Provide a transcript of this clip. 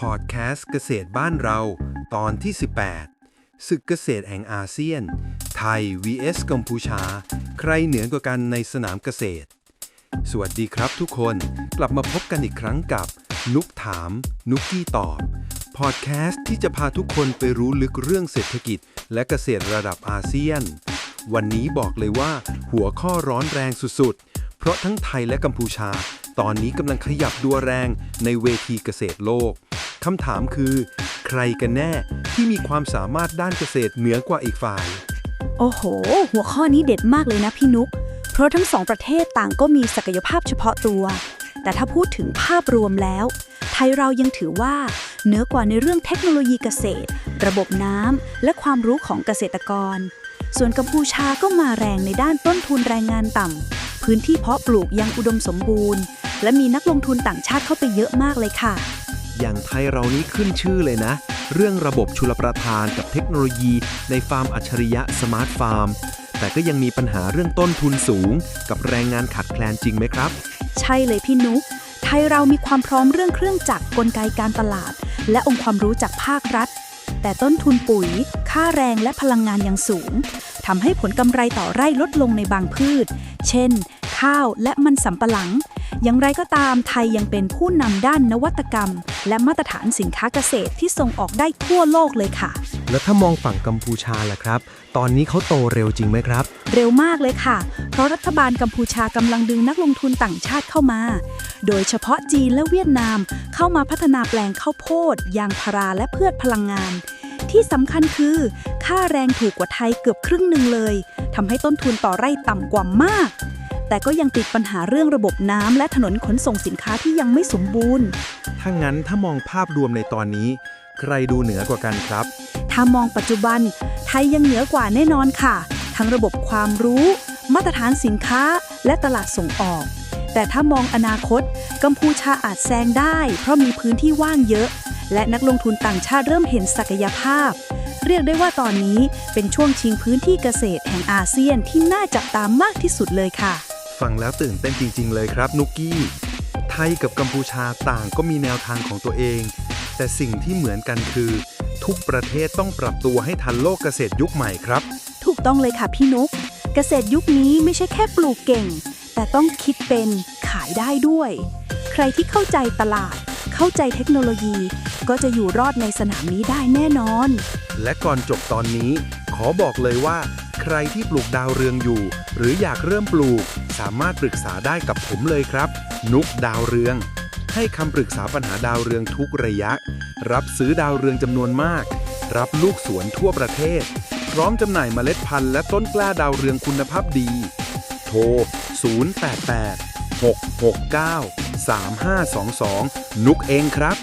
พอดแคสต์เกษตรบ้านเรา ตอนที่ 18 ศึกเกษตรแห่งอาเซียน ไทย vs กัมพูชา ใครเหนือกว่ากันในสนามเกษตร สวัสดีครับทุกคนกลับมาพบกันอีกครั้งกับ นุกถาม นุกกี้ตอบ พอดแคสต์ที่จะพาทุกคนไปรู้ลึกเรื่องเศรษฐกิจ และเกษตรระดับอาเซียน วันนี้บอกเลยว่า หัวข้อร้อนแรงสุดๆ เพราะทั้งไทยและกัมพูชา ตอนนี้กำลังขยับดัวแรงในเวทีเกษตรโลก คำถามคือ ใครกันแน่ที่มีความสามารถด้านเกษตรเหนือกว่าอีกฝ่าย โอ้โห หัวข้อนี้เด็ดมากเลยนะพี่นุก เพราะทั้งสองประเทศต่างก็มีศักยภาพเฉพาะตัว แต่ถ้าพูดถึงภาพรวมแล้ว ไทยเรายังถือว่าเหนือกว่าในเรื่องเทคโนโลยีเกษตร ระบบน้ำและความรู้ของเกษตรกร ส่วนกัมพูชาก็มาแรงในด้านต้นทุนแรงงานต่ำพื้นที่เพาะปลูกยังอุดมสมบูรณ์ และมีนักลงทุนต่างชาติเข้าไปเยอะมากเลยค่ะ อย่างไทยเรานี่ขึ้นชื่อเลยนะ เรื่องระบบชุลประทานกับเทคโนโลยีในฟาร์มอัจฉริยะสมาร์ทฟาร์ม แต่ก็ยังมีปัญหาเรื่องต้นทุนสูง กับแรงงานขาดแคลนจริงไหมครับ ใช่เลยพี่นุกไทยเรามีความพร้อมเรื่องเครื่องจักรกลไกการตลาด และองค์ความรู้จากภาครัฐ แต่ต้นทุนปุ๋ย ค่าแรงและพลังงานยังสูงทำให้ผลกำไรต่อไร่ลดลงในบางพืช เช่น ข้าวและมันสำปะหลัง อย่างไรก็ตามไทยยังเป็นผู้นำด้านนวัตกรรม และมาตรฐานสินค้าเกษตรที่ส่งออกได้ทั่วโลกเลยค่ะ แล้วถ้ามองฝั่งกัมพูชาล่ะครับ ตอนนี้เขาโตเร็วจริงไหมครับ เร็วมากเลยค่ะ เพราะรัฐบาลกัมพูชากำลังดึงนักลงทุนต่างชาติเข้ามา โดยเฉพาะจีนและเวียดนาม เข้ามาพัฒนาแปลงข้าวโพด ยางพาราและพืชพลังงาน ที่สำคัญคือ ค่าแรงถูกกว่าไทยเกือบครึ่งหนึ่งเลยทำให้ต้นทุนต่อไร่ต่ำกว่ามาก แต่ก็ยังติดปัญหาเรื่องระบบน้ำและถนนขนส่งสินค้าที่ยังไม่สมบูรณ์ ถ้างั้นถ้ามองภาพรวมในตอนนี้ ใครดูเหนือกว่ากันครับ ถ้ามองปัจจุบัน ไทยยังเหนือกว่าแน่นอนค่ะ ทั้งระบบความรู้ มาตรฐานสินค้า และตลาดส่งออก แต่ถ้ามองอนาคต กัมพูชาอาจแซงได้ เพราะมีพื้นที่ว่างเยอะ และนักลงทุนต่างชาติเริ่มเห็นศักยภาพเรียกได้ว่าตอนนี้เป็นช่วงชิงพื้นที่เกษตรแห่งอาเซียนที่น่าจับตามมากที่สุดเลยค่ะ ฟังแล้วตื่นเต้นจริง ๆ เลยครับนุกกี้ ไทยกับกัมพูชาต่างก็มีแนวทางของตัวเอง แต่สิ่งที่เหมือนกันคือ ทุกประเทศต้องปรับตัวให้ทันโลกเกษตรยุคใหม่ครับ ถูกต้องเลยค่ะพี่นุก เกษตรยุคนี้ไม่ใช่แค่ปลูกเก่ง แต่ต้องคิดเป็นขายได้ด้วย ใครที่เข้าใจตลาด เข้าใจเทคโนโลยี ก็จะอยู่รอดในสนามนี้ได้แน่นอน และก่อนจบตอนนี้ ขอบอกเลยว่า ใครที่ปลูกดาวเรืองอยู่ หรืออยากเริ่มปลูก สามารถปรึกษาได้กับผมเลยครับ นุกดาวเรือง ให้คำปรึกษาปัญหาดาวเรืองทุกระยะ รับซื้อดาวเรืองจำนวนมาก รับลูกสวนทั่วประเทศ พร้อมจำหน่ายเมล็ดพันธุ์และต้นกล้าดาวเรืองคุณภาพดี โทร 088 669 3522 นุกเองครับ